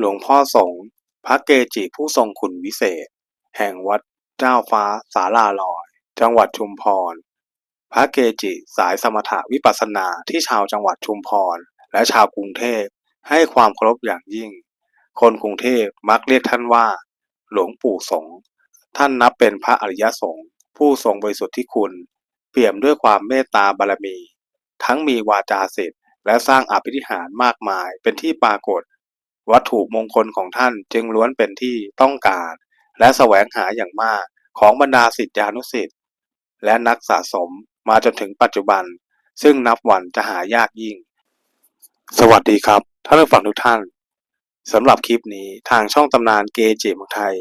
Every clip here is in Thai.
หลวงพ่อสงฆ์พระเกจิผู้ทรงคุณวิเศษ แห่งวัดเจ้าฟ้าสาลาลอย จังหวัดชุมพร พระเกจิสายสมถะวิปัสสนาที่ชาวจังหวัดชุมพร และชาวกรุงเทพให้ความเคารพอย่างยิ่ง คนกรุงเทพมักเรียกท่านว่า หลวงปู่สงฆ์ท่านนับเป็นพระอริยสงฆ์ผู้ทรงบริสุทธิ์ที่คุณ เปี่ยมด้วยความเมตตาบารมี ทั้งมีวาจาศิษย์และสร้างอภิธิหารมากมายเป็นที่ปรากฏ วัตถุมงคลของท่านจึงล้วนเป็นที่ต้องการ และแสวงหาอย่างมากของบรรดาศิษยานุศิษย์และนักสะสมมาจนถึงปัจจุบัน ซึ่งนับวันจะหายากยิ่ง สวัสดีครับท่านผู้ฟังทุกท่านสำหรับคลิปนี้ทางช่องตำนานเกจิเมืองไทย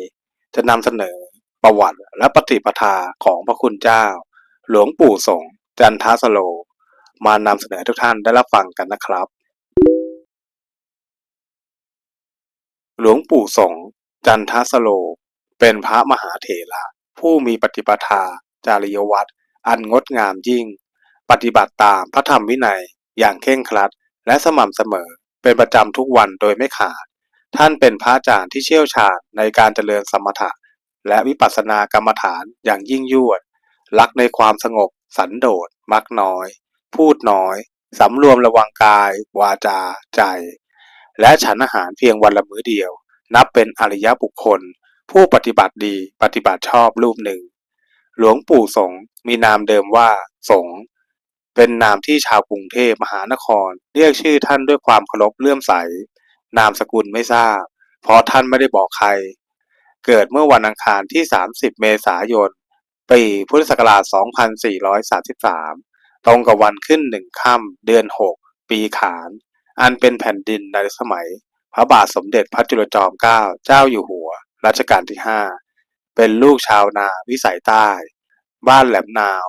จะนำเสนอประวัติและปฏิปทาของพระคุณเจ้า หลวงปู่สงจันทสโล มานำเสนอทุกท่านได้รับฟังกันนะครับ หลวงปู่สงจันทสโล เป็นพระมหาเถระผู้มีปฏิปทา จาริยวัตรอันงดงามยิ่ง ปฏิบัติตามพระธรรมวินัยอย่างเคร่งครัด และสม่ำเสมอเป็นประจำทุกวันโดยไม่ขาด ท่านเป็นพระอาจารย์ที่เชี่ยวชาญในการเจริญสมถะ และวิปัสสนากรรมฐานอย่างยิ่งยวด รักในความสงบ สันโดษมักน้อย พูดน้อย สำรวมระวังกาย วาจา ใจ และฉันอาหารเพียงวันละมื้อเดียว นับเป็นอริยบุคคล ผู้ปฏิบัติดีปฏิบัติชอบรูปหนึ่ง หลวงปู่สงมีนามเดิมว่า สงเป็นนามที่ชาวกรุงเทพมหานคร เรียกชื่อท่านด้วยความเคารพเลื่อมใส นามสกุลไม่ทราบ เพราะท่านไม่ได้บอกใคร เกิดเมื่อวันอังคารที่ 30 เมษายน ปีพุทธศักราช 2433 ตรงกับวันขึ้นหนึ่งค่ำเดือน 6 ปีขาน อันเป็นแผ่นดินในสมัย พระบาทสมเด็จพระจุลจอมเกล้าเจ้าอยู่หัว รัชกาลที่5เป็นลูกชาวนาวิสัยใต้ บ้านแหลมนาว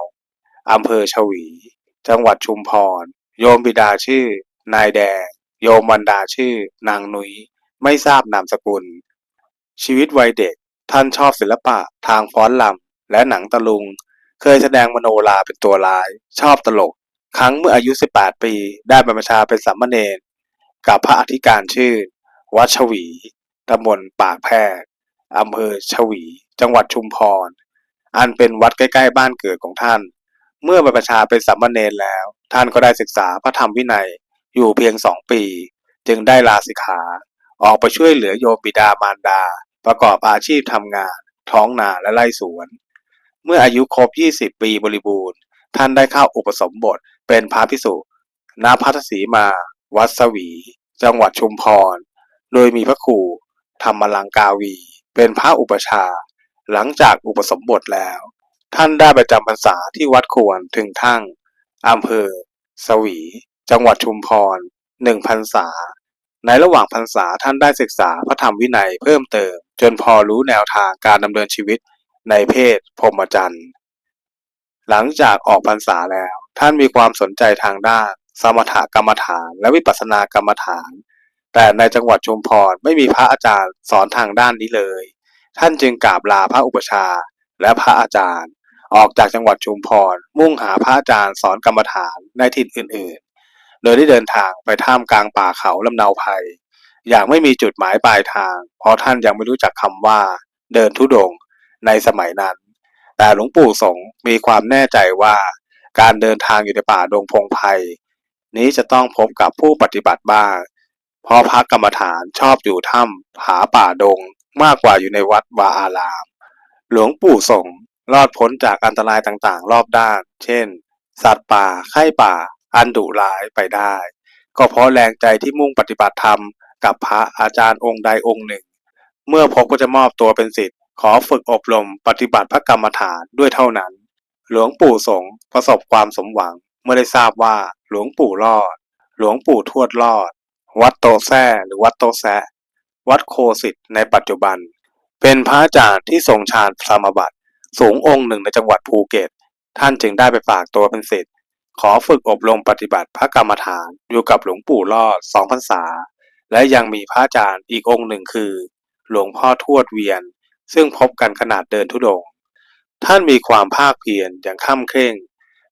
อำเภอชวี จังหวัดชุมพร โยมบิดาชื่อ นายแดง โยมวันดาชื่อ นางนุย้ยไม่ทราบนามสกุล ชีวิตวัยเด็กท่านชอบศิลปะทางฟ้อนลำและหนังตะลุง เคยแสดงมโนราเป็นตัวร้าย ชอบตลก ครั้งเมื่ออายุ 18 ปี ได้บรรพชาเป็นสามเณร กับพระอธิการชื่อ วัดชวีตำบลปากแพรกอำเภอชวี จังหวัดชุมพร อันเป็นวัดใกล้ๆบ้านเกิดของท่าน เมื่อบรรพชาเป็นสามเณรแล้ว ท่านก็ได้ศึกษาพระธรรมวินัยอยู่เพียงสองปี จึงได้ลาสิกขา ออกไปช่วยเหลือโยมบิดามารดา ประกอบอาชีพทำงาน ท้องนาและไร่สวน เมื่ออายุครบ 20 ปีบริบูรณ์ ท่านได้เข้าอุปสมบทเป็นพระภิกษุณพัทสีมา วัดสวี จังหวัดชุมพร โดยมีพระครูธรรมลังกาวี เป็นพระอุปชา หลังจากอุปสมบทแล้ว ท่านได้ประจำพรรษาที่วัดควรถึงทั้งอำเภอ สวี จังหวัดชุมพรหนึ่งพรรษา ในระหว่างพรรษาท่านได้ศึกษาพระธรรมวินัยเพิ่มเติม จนพอรู้แนวทางการดำเนินชีวิตในเพศพรหมจรรย์ หลังจากออกพรรษาแล้ว ท่านมีความสนใจทางด้าน สมถกรรมฐาน และวิปัสสนากรรมฐาน แต่ในจังหวัดชุมพรไม่มีพระอาจารย์สอนทางด้านนี้เลย ท่านจึงกราบลาพระอุปชาและพระอาจารย์ ออกจากจังหวัดชุมพรมุ่งหาพระอาจารย์สอนกรรมฐานในถิ่นอื่นๆ โดยได้เดินทางไปท่ามกลางป่าเขาลำเนาภัย อย่างไม่มีจุดหมายปลายทาง เพราะท่านยังไม่รู้จักคำว่า เดินทุดงในสมัยนั้น แต่หลวงปู่สงมีความแน่ใจว่าการเดินทางอยู่ในป่าดงพงไพ นี้จะต้องพบกับผู้ปฏิบัติบ้างเพราะพระกรรมฐานชอบอยู่ถ้ำผาป่าดง มากกว่าอยู่ในวัดวาอาราม หลวงปู่สงรอดพ้นจากอันตรายต่างๆ รอบด้าน เช่น สัตว์ป่าไข้ป่า อันดุร้ายไปได้ ก็เพราะแรงใจที่มุ่งปฏิบัติธรรม กับพระอาจารย์องค์ใดองค์หนึ่ง เมื่อพบก็จะมอบตัวเป็นศิษย์ขอฝึกอบรมปฏิบัติพระกรรมฐานด้วยเท่านั้น หลวงปู่สงประสบความสมหวังเมื่อได้ทราบว่า หลวงปู่รอด หลวงปู่ทวดรอด วัดโตแซ่หรือวัดโตแซะ วัดโคสิตในปัจจุบัน เป็นพระอาจารย์ที่ทรงฌานสมาบัติ สูงองค์หนึ่งในจังหวัดภูเก็ต ท่านจึงได้ไปฝากตัวเป็นศิษย์ขอฝึกอบรมปฏิบัติพระกรรมฐานอยู่กับหลวงปู่รอดสองพรรษา และยังมีพระอาจารย์อีกองค์หนึ่งคือ หลวงพ่อทวดเวียน ซึ่งพบกันขนาดเดินทุดง ท่านมีความภาคเพียรอย่างข้ามเคร่ง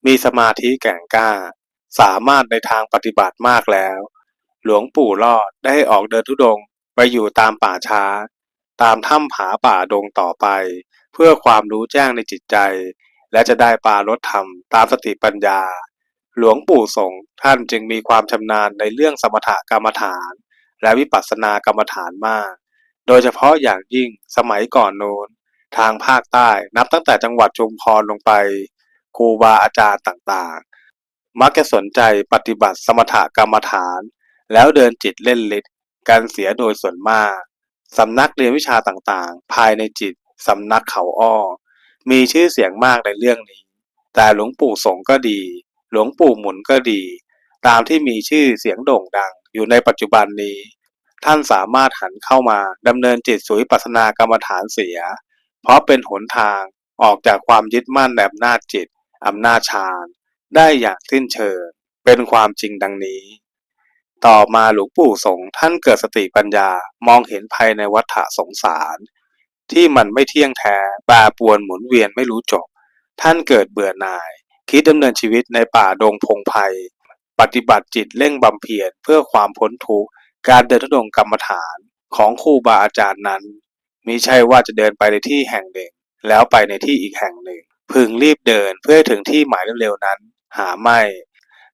มีสมาธิแก่งกล้า สามารถในทางปฏิบัติมากแล้ว หลวงปู่รอดได้ออกเดินทุดงไปอยู่ตามป่าช้า ตามถ้ำผาป่าดงต่อไป เพื่อความรู้แจ้งในจิตใจ และจะได้ปารถธรรมตามสติปัญญา หลวงปู่สงฆ์ท่านจึงมีความชำนาญในเรื่องสมถกรรมฐาน และวิปัสสนากรรมฐานมาก โดยเฉพาะอย่างยิ่งสมัยก่อนโน้นทางภาคใต้นับตั้งแต่จังหวัดชุมพรลงไปครูบาอาจารย์ต่างๆ มักจะสนใจปฏิบัติสมถกรรมฐาน แล้วเดินจิตเล่นฤทธิ์กันเสียโดยส่วนมากสำนักเรียนวิชาต่างๆ ภายในจิตสำนักเขาอ้อ มีชื่อเสียงมากในเรื่องนี้ แต่หลวงปู่สงก็ดี หลวงปู่หมุนก็ดี ตามที่มีชื่อเสียงโด่งดังอยู่ในปัจจุบันนี้ ท่านสามารถหันเข้ามาดำเนินจิตสุวิปัสสนากรรมฐานเสีย เพราะเป็นหนทางออกจากความยึดมั่นในอำนาจจิตอำนาจฌาน ได้อย่างสิ้นเชิงเป็นความจริงดังนี้ ต่อมาหลวงปู่สงฆ์ท่านเกิดสติปัญญามองเห็นภัยในวัฏฏะสงสาร ที่มันไม่เที่ยงแท้แปรปวนหมุนเวียนไม่รู้จบ ท่านเกิดเบื่อหน่าย คิดดำเนินชีวิตในป่าดงพงไพปฏิบัติจิตเร่งบำเพ็ญเพื่อความพ้นทุกข์การเดินทุดงกรรมฐานของครูบาอาจารย์นั้นมิใช่ว่าจะเดินไปในที่แห่งหนึ่ง แล้วไปในที่อีกแห่งหนึ่ง พึงรีบเดินเพื่อถึงที่หมายเร็วๆนั้น หาไม่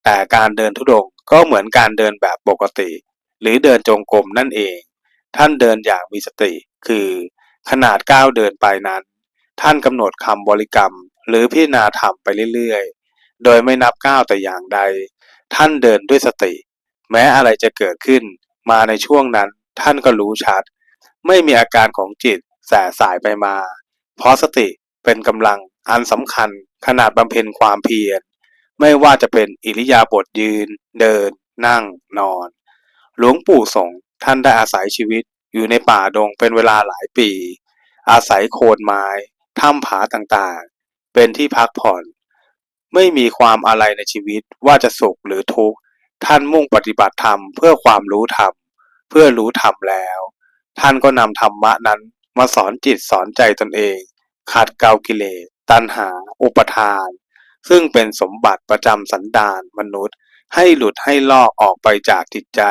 แต่การเดินทุดงก็เหมือนการเดินแบบปกติ หรือเดินจงกรมนั่นเอง ท่านเดินอย่างมีสติ คือ ขนาดก้าวเดินไปนั้น ท่านกำหนดคำบริกรรม หรือพิจารณาธรรมไปเรื่อยๆ โดยไม่นับก้าวแต่อย่างใด ท่านเดินด้วยสติ แม้อะไรจะเกิดขึ้น มาในช่วงนั้นท่านก็รู้ชัด ไม่มีอาการของจิตแสสายไปมา เพราะสติเป็นกำลังอันสำคัญขนาดบำเพ็ญความเพียร ไม่ว่าจะเป็นอิริยาบถยืน เดิน นั่ง นอน หลวงปู่สงฆ์ท่านได้อาศัยชีวิตอยู่ในป่าดงเป็นเวลาหลายปี อาศัยโคนไม้ถ้ำผาต่างๆ เป็นที่พักผ่อน ไม่มีความอะไรในชีวิตว่าจะสุขหรือทุกข์ ท่านมุ่งปฏิบัติธรรมเพื่อความรู้ธรรม เพื่อรู้ธรรมแล้ว ท่านก็นำธรรมะนั้นมาสอนจิตสอนใจตนเอง ขัดเกลากิเลส ตัณหา อุปทาน ซึ่งเป็นสมบัติประจำสันดานมนุษย์ ให้หลุดให้ลอกออกไปจากจิตใจ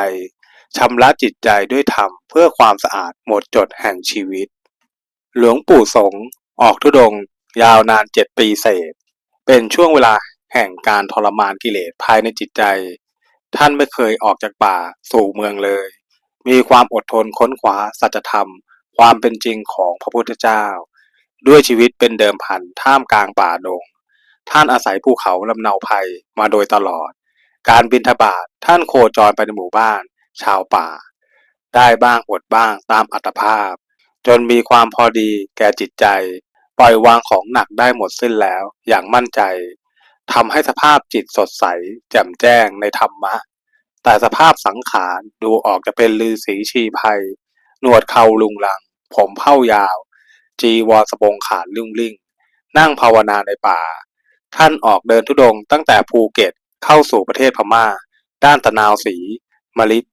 ชำระจิตใจด้วยธรรมเพื่อความสะอาดหมดจดแห่งชีวิต หลวงปู่สงออกธุดง ยาวนานเจ็ดปีเศษ เป็นช่วงเวลาแห่งการทรมานกิเลสภายในจิตใจ ท่านไม่เคยออกจากป่าสู่เมืองเลย มีความอดทนค้นคว้าสัจธรรม ความเป็นจริงของพระพุทธเจ้า ด้วยชีวิตเป็นเดิมพันท่ามกลางป่าดง ท่านอาศัยภูเขาลำเนาภัยมาโดยตลอด การบินทบาทท่านโคจรไปในหมู่บ้าน ชาวป่า ได้บ้างอดบ้างตามอัตภาพ จนมีความพอดีแก่จิตใจ ปล่อยวางของหนักได้หมดสิ้นแล้วอย่างมั่นใจทำให้สภาพจิตสดใส แจ่มแจ้งในธรรมะ แต่สภาพสังขารดูออกจะเป็นลือสีชีภัย หนวดเขาลุงลัง ผมเผ้ายาว จีวรสบงขาดลุ่งลิ่ง นั่งภาวนาในป่า ท่านออกเดินทุดงตั้งแต่ภูเก็ตเข้าสู่ประเทศพม่า ด้านตะนาวศรีมลิด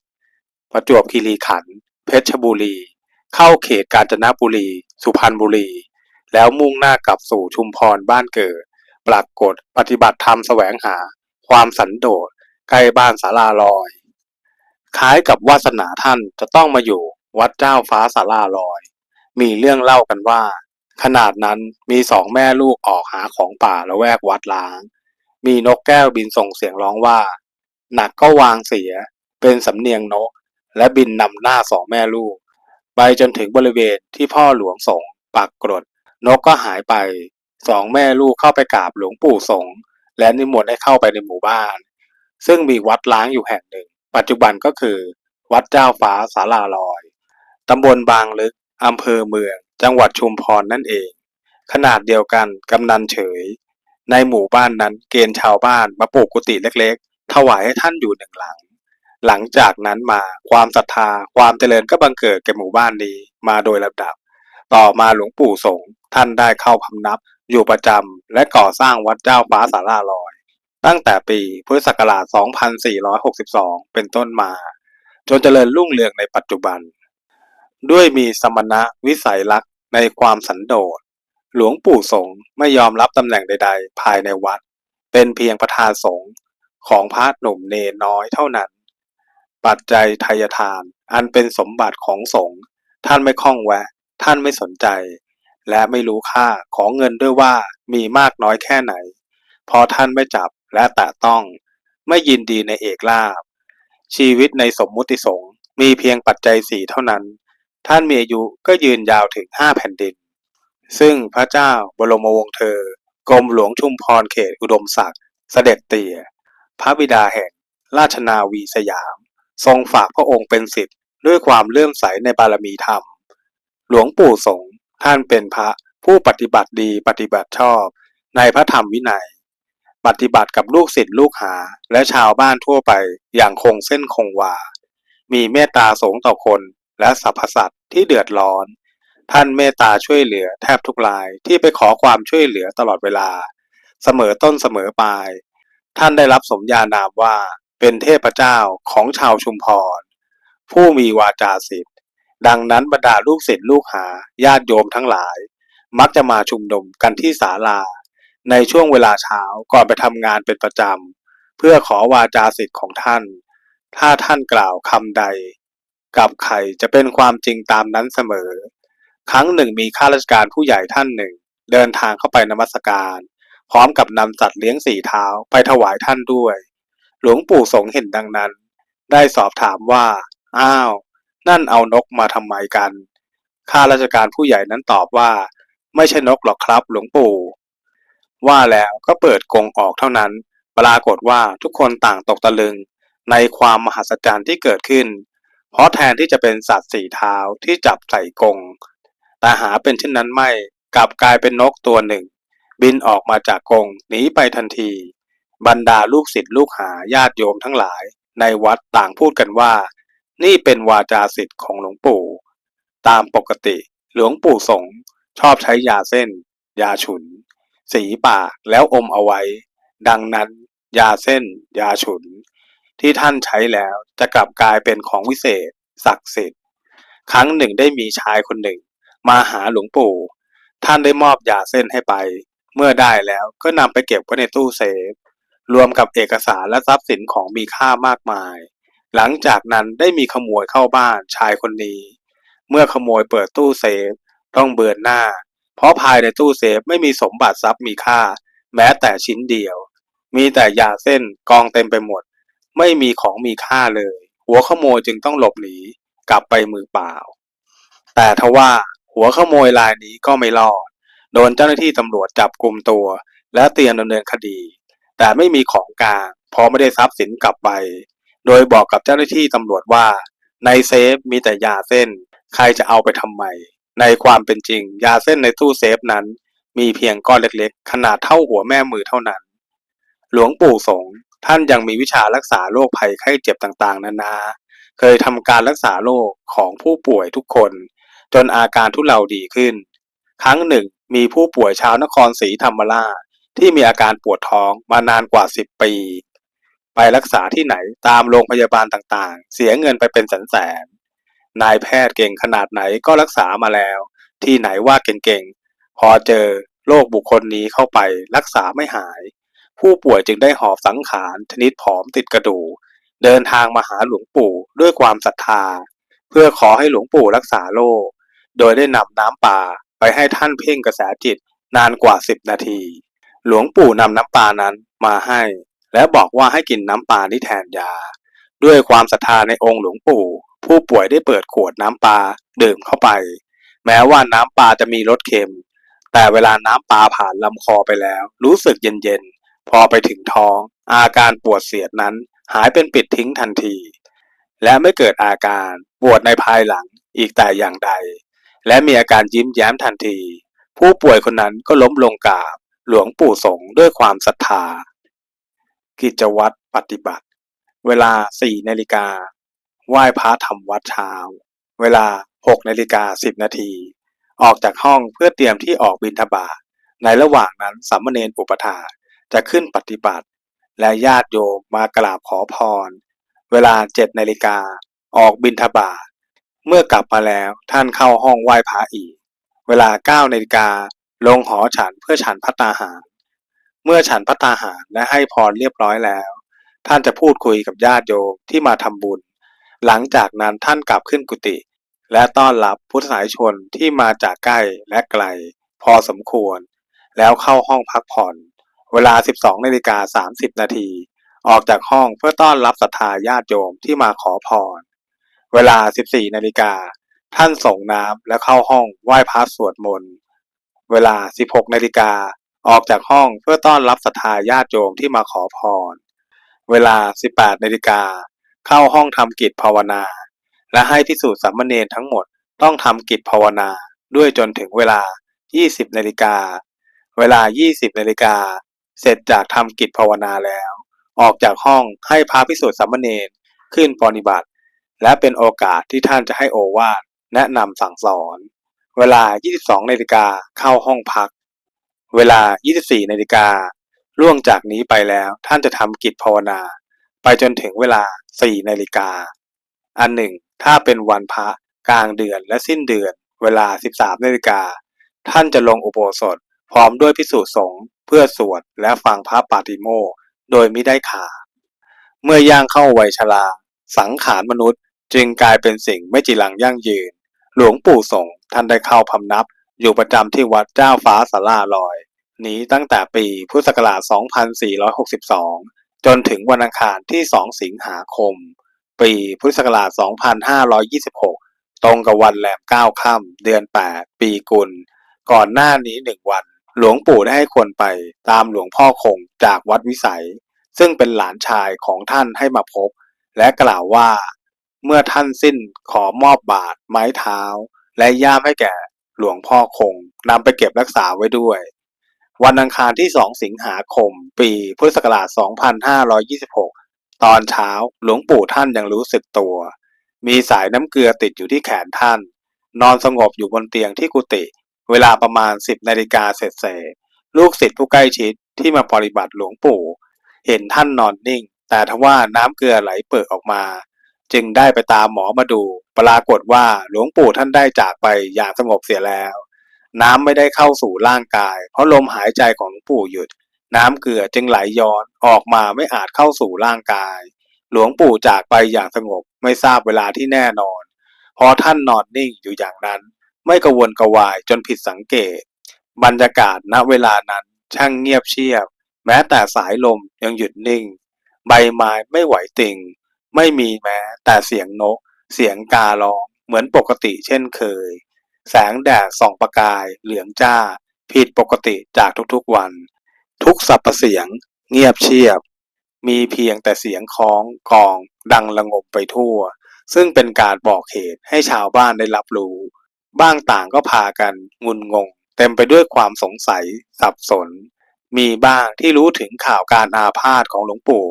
ประจวบคีรีขันธ์เพชรบุรี เข้าเขตกาญจนบุรี สุพรรณบุรี แล้วมุ่งหน้ากลับสู่ชุมพรบ้านเกิด ปรากฏปฏิบัติธรรมแสวงหา ความสันโดษใกล้บ้านสาราลอย คล้ายกับวาสนาท่านจะต้องมาอยู่วัดเจ้าฟ้าสาราลอย มีเรื่องเล่ากันว่า ขนาดนั้นมีสองแม่ลูกออกหาของป่าละแวกวัดล้าง มีนกแก้วบินส่งเสียงร้องว่า หนักก็วางเสีย เป็นสำเนียงนก และบินนำหน้าสองแม่ลูก ไปจนถึงบริเวณที่พ่อหลวงสงปักกรด นกก็หายไป สองแม่ลูกเข้าไปกราบหลวงปู่สงและนิมนต์ให้เข้าไปในหมู่บ้าน ซึ่งมีวัดล้างอยู่แห่งหนึ่ง ปัจจุบันก็คือ วัดเจ้าฟ้าสาราลอยตำบลบางลึกอำเภอเมือง จังหวัดชุมพรนั่นเอง ขนาดเดียวกันกำนันเฉย ในหมู่บ้านนั้นเกณฑ์ชาวบ้านมาปลูกกุฏิเล็กๆ ถวายให้ท่านอยู่หนึ่งหลัง หลังจากนั้นมาความศรัทธาความเจริญก็บังเกิดแก่หมู่บ้านนี้มาโดยลำดับ ต่อมาหลวงปู่สงฆ์ท่านได้เข้าพำนับอยู่ประจำและก่อสร้างวัดเจ้าฟ้าสาราลอย ตั้งแต่ปีพุทธศักราช 2462 เป็นต้นมา จนเจริญรุ่งเรืองในปัจจุบัน ด้วยมีสมณะวิสัยลักษ ในความสันโดษ หลวงปู่สงฆ์ไม่ยอมรับตำแหน่งใด ๆ ภายในวัด เป็นเพียงประธานสงฆ์ของพระหนุ่มเนนน้อยเท่านั้น ปัจจัยทายทาน อันเป็นสมบัติของสงฆ์ท่านไม่คล้องแวะ ท่านไม่สนใจ และไม่รู้ค่าของเงินด้วยว่ามีมากน้อยแค่ไหน พอท่านไม่จับและแตะต้อง ไม่ยินดีในเอกลาภชีวิตในสมมุติสงฆ์มีเพียงปัจจัยสี่เท่านั้น ท่านมีอายุก็ยืนยาวถึงห้าแผ่นดิน ซึ่งพระเจ้าบรมวงศ์เธอ กรมหลวงชุมพรเขตอุดมศักดิ์เสด็จเตี่ย พระบิดาแห่งราชนาวีสยาม ทรงฝากพระองค์เป็นสิทธิ์ด้วยความเลื่อมใสในบารมีธรรม หลวงปู่สงฆ์ท่านเป็นพระผู้ปฏิบัติดีปฏิบัติชอบในพระธรรมวินัย ปฏิบัติกับลูกศิษย์ลูกหาและชาวบ้านทั่วไปอย่างคงเส้นคงวา มีเมตตาสงต่อคน และสรรพสัตว์ที่เดือดร้อน ท่านเมตตาช่วยเหลือแทบทุกรายที่ไปขอความช่วยเหลือตลอดเวลา เสมอต้นเสมอปลาย ท่านได้รับสมญานามว่าเป็นเทพเจ้าของชาวชุมพร ผู้มีวาจาสิทธิ์ ดังนั้นบรรดาลูกศิษย์ลูกหาญาติโยมทั้งหลาย มักจะมาชุมนุมกันที่ศาลา ในช่วงเวลาเช้าก่อนไปทำงานเป็นประจำ เพื่อขอวาจาสิทธิ์ของท่าน ถ้าท่านกล่าวคำใด กับใครจะเป็นความจริงตามนั้นเสมอ ครั้งหนึ่งมีข้าราชการผู้ใหญ่ท่านหนึ่ง เดินทางเข้าไปนมัสการ พร้อมกับนำสัตว์เลี้ยงสี่เท้าไปถวายท่านด้วย หลวงปู่สงเห็นดังนั้น ได้สอบถามว่า อ้าว นั่นเอานกมาทำไมกันข้าราชการผู้ใหญ่นั้นตอบว่า ไม่ใช่นกหรอกครับ หลวงปู่ ว่าแล้วก็เปิดกงออกเท่านั้น ปรากฏว่าทุกคนต่างตกตะลึงในความมหัศจรรย์ที่เกิดขึ้น เพราะแทนที่จะเป็นสัตว์สี่เท้าที่จับใส่กรงแต่หาเป็นเช่นนั้นไม่กลับกลายเป็นนกตัวหนึ่ง บินออกมาจากกรงหนีไปทันที บรรดาลูกศิษย์ลูกหาญาติโยมทั้งหลาย ในวัดต่างพูดกันว่า นี่เป็นวาจาสิทธิ์ของหลวงปู่ ตามปกติหลวงปู่สงชอบใช้ยาเส้น ยาฉุน สีปากแล้วอมเอาไว้ ดังนั้น ยาเส้น ยาฉุน ที่ท่านใช้แล้วจะกลับกลายเป็นของวิเศษ ศักดิ์สิทธิ์ ครั้งหนึ่งได้มีชายคนหนึ่ง มาหาหลวงปู่ ท่านได้มอบยาเส้นให้ไป เมื่อได้แล้วก็นำไปเก็บไว้ในตู้เซฟ รวมกับเอกสารและทรัพย์สินของมีค่ามากมาย หลังจากนั้นได้มีขโมยเข้าบ้านชายคนนี้ เมื่อขโมยเปิดตู้เซฟ ต้องเบือนหน้า เพราะภายในตู้เซฟไม่มีสมบัติทรัพย์มีค่า แม้แต่ชิ้นเดียว มีแต่ยาเส้นกองเต็มไปหมด ไม่มีของมีค่าเลย หัวขโมยจึงต้องหลบหนีกลับไปมือเปล่า แต่ทว่าหัวขโมยรายนี้ก็ไม่รอด โดนเจ้าหน้าที่ตำรวจจับกลุ่มตัว และเตรียมดำเนินคดี แต่ไม่มีของกลางเพราะไม่ได้ทรัพย์สินกลับไป โดยบอกกับเจ้าหน้าที่ตำรวจว่า ในเซฟมีแต่ยาเส้น ใครจะเอาไปทำไม ในความเป็นจริง ยาเส้นในตู้เซฟนั้น มีเพียงก้อนเล็กๆ ขนาดเท่าหัวแม่มือเท่านั้น หลวงปู่สง ท่านยังมีวิชารักษาโรคภัยไข้เจ็บต่างๆ นานา เคยทำการรักษาโรคของผู้ป่วยทุกคน จนอาการทุเลาดีขึ้น ครั้งหนึ่ง มีผู้ป่วยชาวนครศรีธรรมราชที่มีอาการปวดท้องมานานกว่า10ปี ไปรักษาที่ไหนตามโรงพยาบาลต่างๆ เสียเงินไปเป็นแสนๆนายแพทย์เก่งขนาดไหนก็รักษามาแล้ว ที่ไหนว่าเก่งๆพอเจอโรคบุคคลนี้เข้าไปรักษาไม่หาย ผู้ป่วยจึงได้หอบสังขารชนิดผอมติดกระดูกเดินทางมาหาหลวงปู่ด้วยความศรัทธา เพื่อขอให้หลวงปู่รักษาโรคโดยได้นำน้ำปลาไปให้ท่านเพ่งกระแสจิตนานกว่าสิบนาที หลวงปู่นำน้ำปลานั้นมาให้ และบอกว่าให้กินน้ำปลานี้แทนยา ด้วยความศรัทธาในองค์หลวงปู่ ผู้ป่วยได้เปิดขวดน้ำปลาดื่มเข้าไป แม้ว่าน้ำปลาจะมีรสเค็ม แต่เวลาน้ำปลาผ่านลำคอไปแล้ว รู้สึกเย็นๆ พอไปถึงท้อง อาการปวดเสียดนั้นหายเป็นปิดทิ้งทันที และไม่เกิดอาการปวดในภายหลังอีกแต่อย่างใด และมีอาการยิ้มแย้มทันที ผู้ป่วยคนนั้นก็ล้มลงกราบ หลวงปู่สงด้วยความศรัทธา กิจวัตรปฏิบัติ เวลา4นาฬิกาไหว้พระทำวัดเช้า เวลา6นาฬิกา10นาทีออกจากห้องเพื่อเตรียมที่ออกบิณฑบาตในระหว่างนั้นสามเณรอุปถา จะขึ้นปฏิบัติ และญาติโยมมากราบขอพร เวลา7นาฬิกาออกบิณฑบาตเมื่อกลับมาแล้วท่านเข้าห้องไหว้พระอีก เวลา9นาฬิกาลงหอฉันเพื่อฉันพัตตาหาร เมื่อฉันพัตตาหารและให้พรเรียบร้อยแล้ว ท่านจะพูดคุยกับญาติโยมที่มาทำบุญ หลังจากนั้นท่านกลับขึ้นกุฏิและต้อนรับพุทธสาธนิกชนที่มาจากใกล้และไกล พอสมควร แล้วเข้าห้องพักผ่อน เวลา 12นาฬิกา30 นาที ออกจากห้องเพื่อต้อนรับศรัทธาญาติโยมที่มาขอพร เวลา 14นาฬิกาท่านส่งน้ำแล้วเข้าห้องไหว้พระสวดมนต์ เวลา 16นาฬิกาออกจากห้องเพื่อต้อนรับศรัทธาญาติโยมที่มาขอพร เวลา 18นาฬิกาเข้าห้องทำกิจภาวนา และให้พิสูจน์สามเณรทั้งหมดต้องทำกิจภาวนาด้วยจนถึงเวลา 20นาฬิกา เวลา 20นาฬิกา เสร็จจากทำกิจภาวนาแล้ว ออกจากห้องให้พระพิสุทธิ์สามเณรขึ้นปฏิบัติ และเป็นโอกาสที่ท่านจะให้โอวาทแนะนำสั่งสอน เวลา 22นาฬิกาเข้าห้องพัก เวลา 24นาฬิกาล่วงจากนี้ไปแล้วท่านจะทำกิจภาวนา ไปจนถึงเวลา 4นาฬิกา อันหนึ่ง ถ้าเป็นวันพระกลางเดือนและสิ้นเดือน เวลา 13นาฬิกาท่านจะลงอุโบสถ พร้อมด้วยพิสูจน์สงฆ์เพื่อสวดและฟังพระปาติโมโดยไม่ได้ขาดเมื่อย่างเข้าวัยชรา สังขารมนุษย์จึงกลายเป็นสิ่งไม่จีรังยั่งยืน หลวงปู่สงฆ์ท่านได้เข้าพำนับ อยู่ประจำที่วัดเจ้าฟ้าสาราลอย นี้ตั้งแต่ปีพุทธศักราช 2462 จนถึงวันอังคารที่ 2 สิงหาคม ปีพุทธศักราช 2526 ตรงกับวันแรม 9 ค่ำเดือน 8 ปีกุล ก่อนหน้านี้หนึ่งวัน หลวงปู่ได้ให้คนไปตามหลวงพ่อคงจากวัดวิสัย ซึ่งเป็นหลานชายของท่านให้มาพบ และกล่าวว่า เมื่อท่านสิ้นขอมอบบาทไม้เท้า และย่ามให้แก่หลวงพ่อคงนำไปเก็บรักษาไว้ด้วย วันอังคารที่ 2 สิงหาคม ปีพุทธศักราช 2526 ตอนเช้าหลวงปู่ท่านยังรู้สึกตัว มีสายน้ำเกลือติดอยู่ที่แขนท่าน นอนสงบอยู่บนเตียงที่กุฏิ เวลาประมาณ10นาฬิกาเศษเศษลูกศิษย์ผู้ใกล้ชิดที่มาปฏิบัติหลวงปู่ เห็นท่านนอนนิ่ง แต่ทว่าน้ำเกลือไหลเปิดออกมา จึงได้ไปตามหมอมาดู ปรากฏว่าหลวงปู่ท่านได้จากไปอย่างสงบเสียแล้ว น้ำไม่ได้เข้าสู่ร่างกาย เพราะลมหายใจของหลวงปู่หยุด น้ำเกลือจึงไหลย้อนออกมาไม่อาจเข้าสู่ร่างกาย หลวงปู่จากไปอย่างสงบไม่ทราบเวลาที่แน่นอนเพราะท่านนอนนิ่งอยู่อย่างนั้น ไม่กระวนกระวายจนผิดสังเกต บรรยากาศณเวลานั้นช่างเงียบเชียบ แม้แต่สายลมยังหยุดนิ่ง ใบไม้ไม่ไหวติงไม่มีแม้แต่เสียงนก เสียงการ้องเหมือนปกติเช่นเคย แสงแดดส่องประกายเหลืองจ้า ผิดปกติจากทุกๆวัน ทุกสรรพเสียง เงียบเชียบ มีเพียงแต่เสียงคล้องกอง ดังระงมไปทั่ว ซึ่งเป็นการบอกเหตุให้ชาวบ้านได้รับรู้ บ้างต่างก็พากันงุนงง เต็มไปด้วยความสงสัย สับสน มีบ้างที่รู้ถึงข่าวการอาพาธของหลวงปู่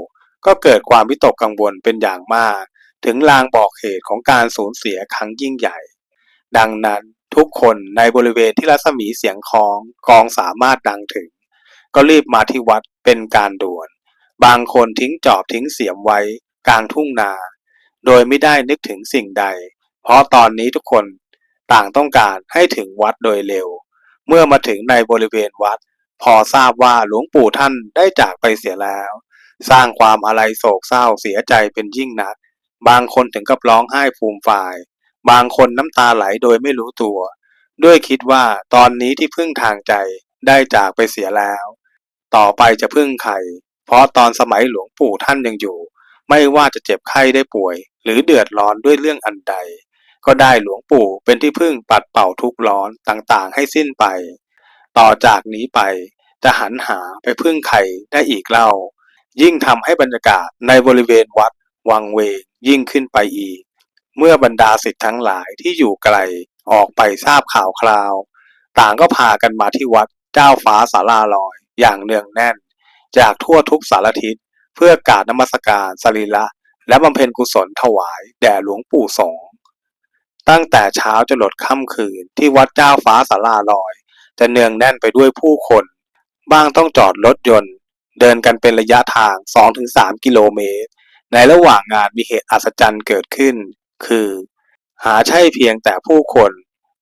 ก็เกิดความวิตกกังวลเป็นอย่างมาก ถึงลางบอกเหตุของการสูญเสียครั้งยิ่งใหญ่ ดังนั้นทุกคนในบริเวณที่รัศมีเสียงคองกองสามารถดังถึง ก็รีบมาที่วัดเป็นการด่วน บางคนทิ้งจอบทิ้งเสียมไว้กลางทุ่งนา โดยไม่ได้นึกถึงสิ่งใด เพราะตอนนี้ทุกคน ต่างต้องการให้ถึงวัดโดยเร็ว เมื่อมาถึงในบริเวณวัด พอทราบว่าหลวงปู่ท่านได้จากไปเสียแล้ว สร้างความอะไรโศกเศร้าเสียใจเป็นยิ่งนัก บางคนถึงกับร้องไห้ฟูมฟาย บางคนน้ำตาไหลโดยไม่รู้ตัว ด้วยคิดว่าตอนนี้ที่พึ่งทางใจได้จากไปเสียแล้ว ต่อไปจะพึ่งใครเพราะตอนสมัยหลวงปู่ท่านยังอยู่ ไม่ว่าจะเจ็บไข้ได้ป่วย หรือเดือดร้อนด้วยเรื่องอันใด ก็ได้หลวงปู่เป็นที่พึ่งปัดเป่าทุกข์ร้อนต่างๆ ให้สิ้นไป ต่อจากนี้ไปจะหันหาไปพึ่งใครได้อีกเล่า ยิ่งทำให้บรรยากาศในบริเวณวัด วังเวงยิ่งขึ้นไปอีก เมื่อบรรดาศิษย์ทั้งหลายที่อยู่ไกลออกไปทราบข่าวคราว ต่างก็พากันมาที่วัดเจ้าฟ้าสาราลอย อย่างเนืองแน่น จากทั่วทุกสารทิศเพื่อกราบนมัสการสรีระและบำเพ็ญกุศลถวายแด่หลวงปู่สงฆ์ ตั้งแต่เช้าจนหลดค่ำคืนที่วัดเจ้าฟ้าสาราลอย จะเนืองแน่นไปด้วยผู้คน บ้างต้องจอดรถยนต์ เดินกันเป็นระยะทาง 2-3 กิโลเมตร ในระหว่างงานมีเหตุอัศจรรย์เกิดขึ้น คือ หาใช่เพียงแต่ผู้คน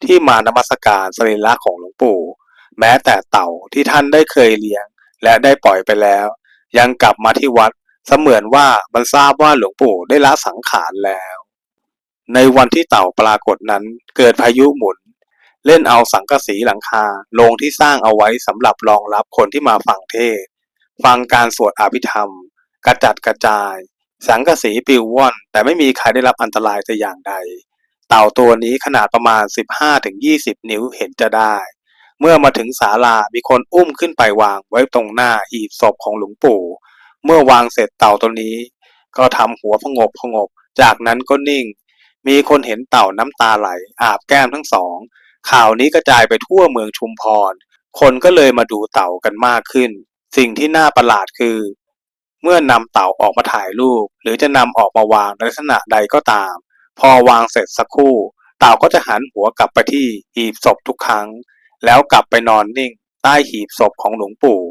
ที่มานมัสการสรีระของหลวงปู่ แม้แต่เต่าที่ท่านได้เคยเลี้ยง และได้ปล่อยไปแล้ว ยังกลับมาที่วัดเสมือนว่ามันทราบว่าหลวงปู่ได้ละสังขารแล้ว ในวันที่เต่าปรากฏนั้นเกิดพายุหมุน เล่นเอาสังกะสีหลังคาโรงที่สร้างเอาไว้สำหรับรองรับคนที่มาฟังเทศ ฟังการสวดอภิธรรม กระจัดกระจาย สังกะสีปิวว่อน แต่ไม่มีใครได้รับอันตรายแต่อย่างใด เต่าตัวนี้ขนาดประมาณ 15-20 นิ้วเห็นจะได้ เมื่อมาถึงศาลามีคนอุ้มขึ้นไปวางไว้ตรงหน้าหีบศพของหลวงปู่ เมื่อวางเสร็จเต่าตัวนี้ ก็ทำหัวพงบพงบ จากนั้นก็นิ่ง มีคนเห็นเต่าน้ำตาไหล อาบแก้มทั้งสอง ข่าวนี้กระจายไปทั่วเมืองชุมพร คนก็เลยมาดูเต่ากันมากขึ้น สิ่งที่น่าประหลาดคือ เมื่อนำเต่าออกมาถ่ายรูป หรือจะนำออกมาวางในลักษณะใดก็ตาม พอวางเสร็จสักครู่ เต่าก็จะหันหัวกลับไปที่หีบศพทุกครั้ง แล้วกลับไปนอนนิ่ง ใต้หีบศพของหลวงปู่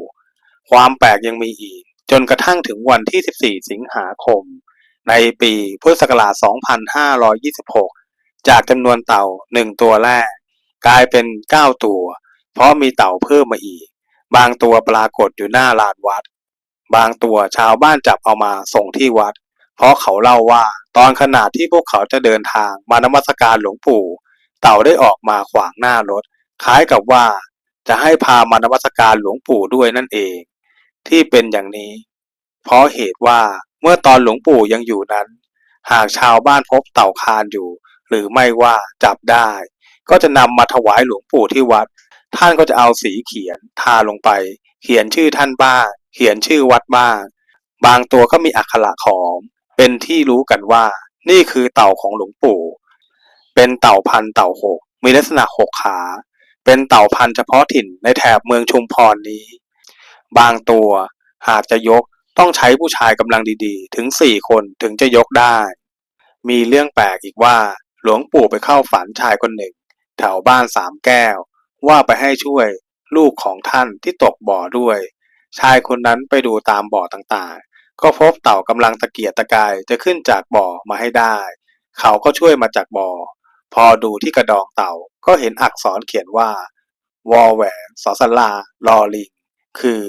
ความแปลกยังมีอีก จนกระทั่งถึงวันที่ 14 สิงหาคม ในปีพุทธศักราช 2526 จากจำนวนเต่าหนึ่งตัวแรก กลายเป็น 9 ตัว เพราะมีเต่าเพิ่มมาอีก บางตัวปรากฏอยู่หน้าลานวัด บางตัวชาวบ้านจับเอามาส่งที่วัด เพราะเขาเล่าว่าตอนขณะที่พวกเขาจะเดินทางมานมัสการหลวงปู่ เต่าได้ออกมาขวางหน้ารถ คล้ายกับว่า จะให้พามานมัสการหลวงปู่ด้วยนั่นเอง ที่เป็นอย่างนี้ เพราะเหตุว่า เมื่อตอนหลวงปู่ยังอยู่นั้น หากชาวบ้านพบเต่าคานอยู่ หรือไม่ว่าจับได้ ก็จะนำมาถวายหลวงปู่ที่วัด ท่านก็จะเอาสีเขียนทาลงไป เขียนชื่อท่านบ้าง เขียนชื่อวัดบ้าง บางตัวก็มีอักขระขอม เป็นที่รู้กันว่า นี่คือเต่าของหลวงปู่ เป็นเต่าพันเต่าหก มีลักษณะหกขา เป็นเต่าพันเฉพาะถิ่นในแถบเมืองชุมพรนี้ บางตัวหากจะยก ต้องใช้ผู้ชายกำลังดีๆ ถึงสี่คนถึงจะยกได้ มีเรื่องแปลกอีกว่า หลวงปู่ไปเข้าฝันชายคนหนึ่ง แถวบ้านสามแก้ว ว่าไปให้ช่วยลูกของท่านที่ตกบ่อด้วย ชายคนนั้นไปดูตามบ่อต่างๆ ก็พบเต่ากำลังตะเกียกตะกายจะขึ้นจากบ่อมาให้ได้ เขาก็ช่วยมาจากบ่อ พอดูที่กระดองเต่าก็เห็นอักษรเขียนว่า วอแหวนสอสลาลอลิงคือ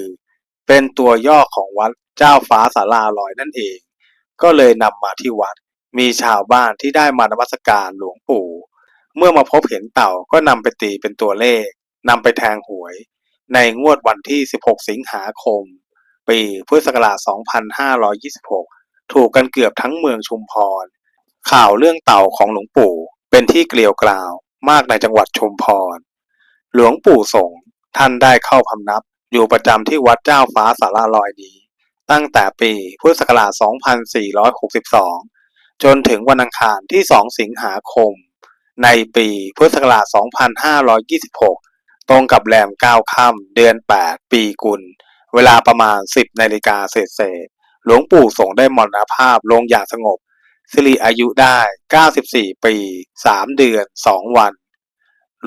เป็นตัวย่อของวัด เจ้าฟ้าสาราลอยนั่นเอง ก็เลยนำมาที่วัด มีชาวบ้านที่ได้มานมัสการหลวงปู่ เมื่อมาพบเห็นเต่าก็นำไปตีเป็นตัวเลขนำไปแทงหวย ในงวดวันที่ 16 สิงหาคม ปีพุทธศักราช 2526 ถูกกันเกือบทั้งเมืองชุมพร ข่าวเรื่องเต่าของหลวงปู่เป็นที่เกลียวกราวมากในจังหวัดชุมพร หลวงปู่สงฆ์ท่านได้เข้าพำนับอยู่ประจำที่วัดเจ้าฟ้าสาราลอยนี้ ตั้งแต่ปีพุทธศักราช 2462 จนถึงวันอังคารที่ 2 สิงหาคม ในปีพุทธศักราช 2526 ตรงกับแรม 9 ค่ำเดือน 8 ปีกุล เวลาประมาณ 10 นาฬิกาเศษเศษหลวงปู่สงได้มรณภาพลงอย่างสงบ สิริอายุได้ 94 ปี 3 เดือน 2 วัน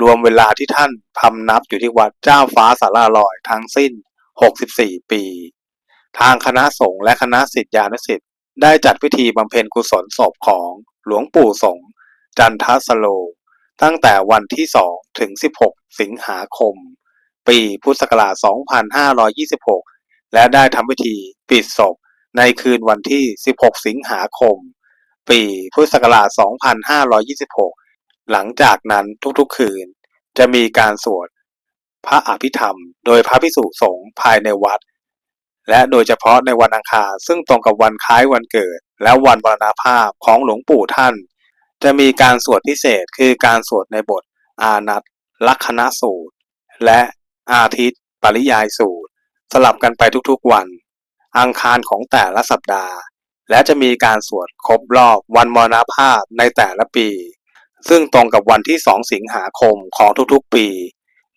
รวมเวลาที่ท่านพำนับอยู่ที่วัดเจ้าฟ้าสาราลอยทั้งสิ้น 64 ปี ทางคณะสงฆ์และคณะศิษยานุศิษย์ได้จัดพิธีบำเพ็ญกุศลศพของหลวงปู่สงฆ์จันทสโล ตั้งแต่วันที่ 2 ถึง 16 สิงหาคม ปีพุทธศักราช 2526 และได้ทำพิธีปิดศพในคืนวันที่ 16 สิงหาคม ปีพุทธศักราช 2526 หลังจากนั้นทุกๆคืนจะมีการสวดพระอภิธรรม โดยพระภิกษุสงฆ์ภายในวัด และโดยเฉพาะในวันอังคารซึ่งตรงกับวันคล้ายวันเกิด และวันมรณภาพของหลวงปู่ท่าน จะมีการสวดพิเศษคือการสวดในบท อานัตลักขณสูตร และอาทิตย์ ปริยายสูตร สลับกันไปทุกๆวัน อังคารของแต่ละสัปดาห์ และจะมีการสวดครบรอบวันมรณภาพในแต่ละปี ซึ่งตรงกับวันที่ 2 สิงหาคมของทุกๆปี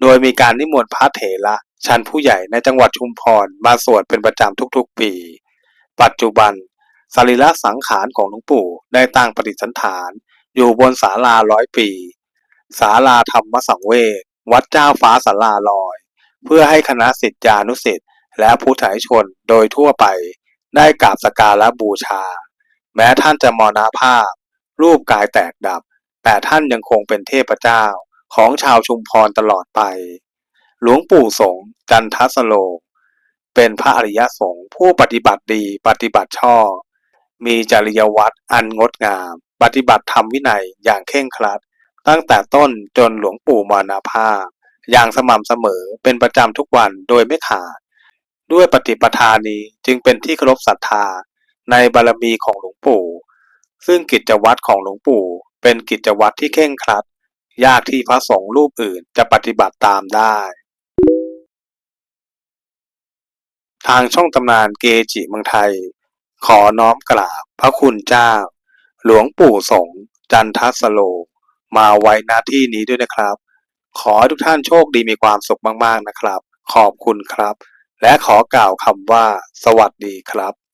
โดยมีการนิมนต์พระเถระ ชั้นผู้ใหญ่ในจังหวัดชุมพรมาสวดเป็นประจำทุกๆปี ปัจจุบันสรีระสังขารของหลวงปู่ได้ตั้งประดิษฐาน อยู่บนศาลาร้อยปี ศาลาธรรมสังเวชวัดเจ้าฟ้าศาลาลอย เพื่อให้คณะศิษยานุศิษย์และผู้ถ่ายชนโดยทั่วไป ได้กราบสกการะบูชา แม้ท่านจะมรณภาพ รูปกายแตกดับ แต่ท่านยังคงเป็นเทพเจ้าของชาวชุมพรตลอดไป หลวงปู่สงฆ์จันทสโล เป็นพระอริยสงฆ์ผู้ปฏิบัติดีปฏิบัติชอบ มีจริยวัตรอันงดงาม ปฏิบัติธรรมวินัยอย่างเคร่งครัด ตั้งแต่ต้นจนหลวงปู่มรณภาพ อย่างสม่ำเสมอเป็นประจำทุกวันโดยไม่ขาด ด้วยปฏิปทานี้จึงเป็นที่เคารพศรัทธาในบารมีของหลวงปู่ ซึ่งกิจวัตรของหลวงปู่ เป็นกิจวัตรที่เคร่งครัด ยากที่พระสงฆ์รูปอื่นจะปฏิบัติตามได้ ทางช่องตำนานเกจิเมืองไทย ขอน้อมกราบพระคุณเจ้า หลวงปู่สงจันทสโล มาไว้หน้าที่นี้ด้วยนะครับ ขอให้ทุกท่านโชคดีมีความสุขมากๆนะครับ ขอบคุณครับ และขอกล่าวคำว่า สวัสดีครับ